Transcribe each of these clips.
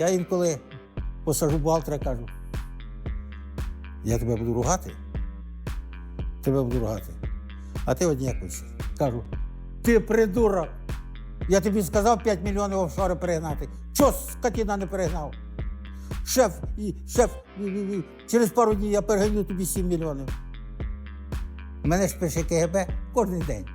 Я інколи посажу бухгалтера кажу, я тебе буду ругати, тебе буду ругати. А ти однякуйся. Кажу, ти придурок. Я тобі сказав 5 мільйонів офшори перегнати. Чого скотіна не перегнав? Шеф, і шеф, і, і, і, через пару днів я перегоню тобі 7 мільйонів. Мене ж пише КГБ кожен день.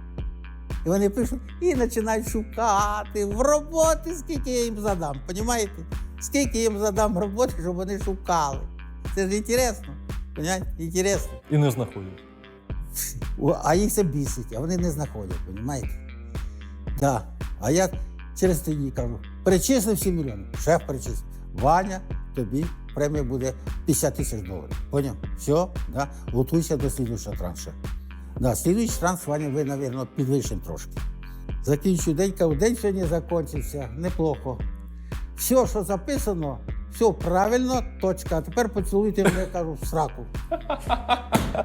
І вони пишуть і починають шукати в роботи, скільки я їм задам. Понімаєте? Скільки їм задам роботи, щоб вони шукали. Це ж інтересно. Понімаєте? Інтересно. І не знаходять. А їх це бісить, а вони не знаходять, розумієте? Да. А я через три дні кажу, перечислив 7 мільйонів. Шеф перечислив. Ваня, тобі премія буде 50 тисяч доларів. Поняв? Все, да? готуйся до слідуючого транша. Да, слідуючий транш, Ваня, ви, мабуть, підвищимо трошки. Закінчую день, кажу, день сьогодні закінчився, неплохо. Все, що записано, все правильно, точка. А тепер поцілуйте мене, кажу, в сраку.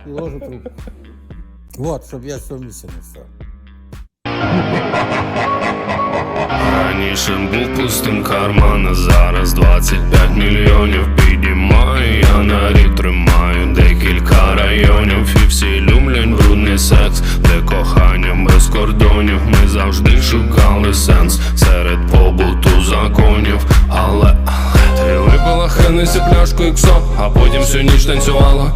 І ложу трубку. Вот, щоб я не встав. Раніше був пустим карман, а зараз 25 мільйонів підіймаю, шукали сенс серед побуту законів, але, але ти випила хенесі пляшку іксо, а потім всю ніч танцювала